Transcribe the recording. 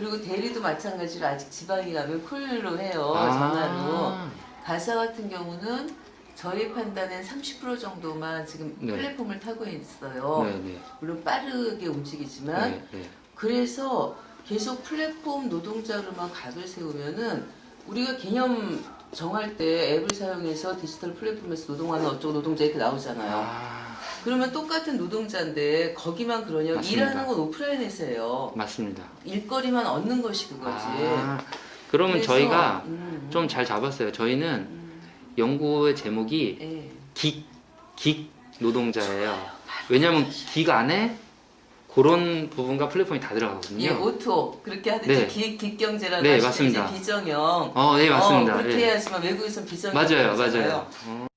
그리고 대리도 마찬가지로 아직 지방에 가면 콜로 해요 아. 전화로. 가사 같은 경우는 저희 판단엔 30% 정도만 지금 네. 플랫폼을 타고 있어요. 네, 네. 물론 빠르게 움직이지만 네, 네. 그래서 계속 플랫폼 노동자로만 각을 세우면은 우리가 개념 정할 때 앱을 사용해서 디지털 플랫폼에서 노동하는 어쩌고 노동자 이렇게 나오잖아요. 아, 그러면 똑같은 노동자인데 거기만 그러냐? 맞습니다. 일하는 건 오프라인에서요. 맞습니다. 일거리만 얻는 것이 그거지. 아, 그러면 그래서, 저희가 음, 좀 잘 잡았어요. 저희는 음, 연구의 제목이 예. 긱, 긱 노동자예요. 왜냐면 긱 안에 그런 부분과 플랫폼이 다 들어가거든요. 예, 오토 그렇게 하듯이 네. 기, 기경제라고 네. 맞습니다. 비정형. 어, 네, 맞습니다. 어, 그렇게 네. 해야지만 외국에선 비정형. 맞아요, 맞아요. 어.